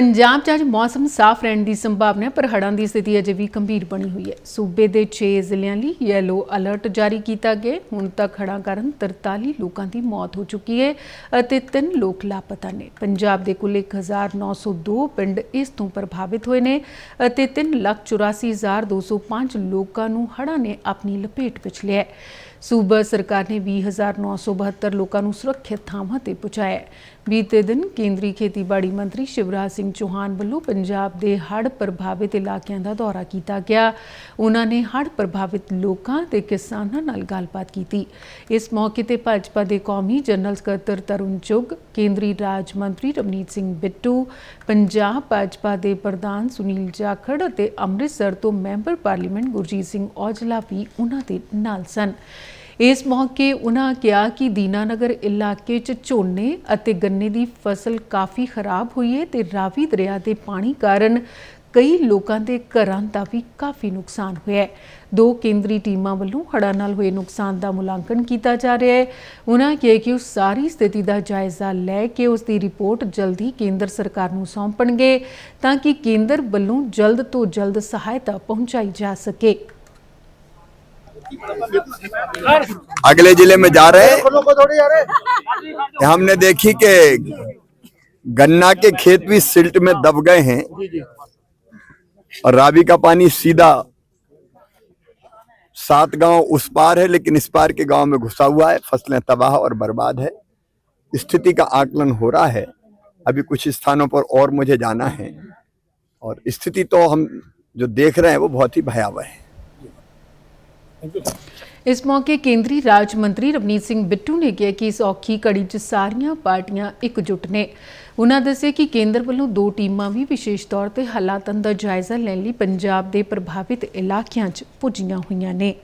ਪੰਜਾਬ 'ਚ ਅੱਜ ਮੌਸਮ ਸਾਫ਼ ਰਹਿਣ ਦੀ ਸੰਭਾਵਨਾ ਹੈ, ਪਰ ਹੜ੍ਹਾਂ ਦੀ ਸਥਿਤੀ ਅਜੇ ਵੀ ਗੰਭੀਰ ਬਣੀ ਹੋਈ ਹੈ। ਸੂਬੇ ਦੇ 6 ਜ਼ਿਲ੍ਹਿਆਂ ਲਈ ਯੈਲੋ ਅਲਰਟ ਜਾਰੀ ਕੀਤਾ ਗਿਆ ਹੁਣ ਤੱਕ ਹੜ੍ਹਾਂ ਕਾਰਨ 43 ਲੋਕਾਂ ਦੀ ਮੌਤ ਹੋ ਚੁੱਕੀ ਹੈ ਅਤੇ 3 ਲੋਕ ਲਾਪਤਾ ਨੇ। ਪੰਜਾਬ ਦੇ ਕੁੱਲ 1902 ਪਿੰਡ ਇਸ ਤੋਂ ਪ੍ਰਭਾਵਿਤ ਹੋਏ ਨੇ ਅਤੇ 384205 ਲੋਕਾਂ ਨੂੰ ਹੜ੍ਹਾਂ ਨੇ ਆਪਣੀ ਲਪੇਟ ਵਿੱਚ ਲਿਆ ਹੈ। ਸੂਬਾ ਸਰਕਾਰ ਨੇ 20972 ਲੋਕਾਂ ਨੂੰ ਸੁਰੱਖਿਅਤ ਥਾਵਾਂ ਤੇ ਪਹੁੰਚਾਇਆ ਬੀਤੇ ਦਿਨ ਕੇਂਦਰੀ ਖੇਤੀਬਾੜੀ ਮੰਤਰੀ ਸ਼ਿਵਰਾਜ ਸਿੰਘ ਚੌਹਾਨ ਵੱਲੋਂ ਪੰਜਾਬ ਦੇ ਹੜ੍ਹ ਪ੍ਰਭਾਵਿਤ ਇਲਾਕਿਆਂ ਦਾ ਦੌਰਾ ਕੀਤਾ ਗਿਆ। ਉਹਨਾਂ ਨੇ ਹੜ੍ਹ ਪ੍ਰਭਾਵਿਤ ਲੋਕਾਂ ਤੇ ਕਿਸਾਨਾਂ ਨਾਲ ਗੱਲਬਾਤ ਕੀਤੀ। ਇਸ ਮੌਕੇ ਤੇ ਭਾਜਪਾ ਦੇ ਕੌਮੀ ਜਨਰਲ ਸਕੱਤਰ ਤਰੁਣ ਚੁੱਗ, ਕੇਂਦਰੀ ਰਾਜ ਮੰਤਰੀ ਰਵਨੀਤ ਸਿੰਘ ਬਿੱਟੂ, ਪੰਜਾਬ ਭਾਜਪਾ ਦੇ ਪ੍ਰਧਾਨ ਸੁਨੀਲ ਜਾਖੜ ਅਤੇ ਅੰਮ੍ਰਿਤਸਰ ਤੋਂ ਮੈਂਬਰ ਪਾਰਲੀਮੈਂਟ ਗੁਰਜੀਤ ਸਿੰਘ ਔਜਲਾ ਵੀ ਉਹਨਾਂ ਦੇ ਨਾਲ ਸਨ। ਇਸ ਮੌਕੇ ਉਹਨਾਂ ਕਿਹਾ ਕਿ ਦੀਨਾਨਗਰ ਇਲਾਕੇ 'ਚ ਝੋਨੇ ਅਤੇ ਗੰਨੇ ਦੀ ਫਸਲ ਕਾਫੀ ਖਰਾਬ ਹੋਈ ਹੈ ਤੇ ਰਾਵੀ ਦਰਿਆ ਦੇ ਪਾਣੀ ਕਾਰਨ ਕਈ ਲੋਕਾਂ ਦੇ ਘਰਾਂ ਦਾ ਵੀ ਕਾਫੀ ਨੁਕਸਾਨ ਹੋਇਆ ਹੈ। ਦੋ ਕੇਂਦਰੀ ਟੀਮਾਂ ਵੱਲੋਂ ਹੜ੍ਹਾਂ ਨਾਲ ਹੋਏ ਨੁਕਸਾਨ ਦਾ ਮੁਲਾਂਕਣ ਕੀਤਾ ਜਾ ਰਿਹਾ ਹੈ। ਉਹਨਾਂ ਕਿਹਾ ਕਿ ਉਹ ਸਾਰੀ ਸਥਿਤੀ ਦਾ ਜਾਇਜ਼ਾ ਲੈ ਕੇ ਉਸ ਦੀ ਰਿਪੋਰਟ ਜਲਦੀ ਕੇਂਦਰ ਸਰਕਾਰ ਨੂੰ ਸੌਂਪਣਗੇ ਤਾਂ ਕਿ ਕੇਂਦਰ ਵੱਲੋਂ ਜਲਦ ਤੋਂ ਜਲਦ ਸਹਾਇਤਾ ਪਹੁੰਚਾਈ ਜਾ ਸਕੇ। अगले ज़िले में जा रहे हैं। हमने देखी कि गन्ना के खेत भी सिल्ट में दब गए हैं और रावी का पानी सीधा सात गाँव उस पार है लेकिन इस पार के गाँव में घुसा हुआ है। फ़सलें तबाह और बर्बाद है। स्थिति का आकलन हो रहा है। अभी कुछ स्थानों पर और मुझे जाना है। और स्थिति तो हम जो देख रहे हैं वो बहुत ही भयावह है। ਇਸ ਮੌਕੇ ਕੇਂਦਰੀ ਰਾਜ ਮੰਤਰੀ ਰਵਨੀਤ ਸਿੰਘ ਬਿੱਟੂ ਨੇ ਕਿਹਾ ਕਿ ਇਸ ਔਖੀ ਘੜੀ 'ਚ ਸਾਰੀਆਂ ਪਾਰਟੀਆਂ ਇਕਜੁੱਟ ਨੇ। ਉਨ੍ਹਾਂ ਦੱਸਿਆ ਕਿ ਕੇਂਦਰ ਵੱਲੋਂ ਦੋ ਟੀਮਾਂ ਵੀ ਵਿਸ਼ੇਸ਼ ਤੌਰ ਤੇ ਹਾਲਾਤਾਂ ਦਾ ਜਾਇਜ਼ਾ ਲੈਣ ਲਈ ਪੰਜਾਬ ਦੇ ਪ੍ਰਭਾਵਿਤ ਇਲਾਕਿਆਂ 'ਚ ਪੁੱਜੀਆਂ ਹੋਈਆਂ ਨੇ।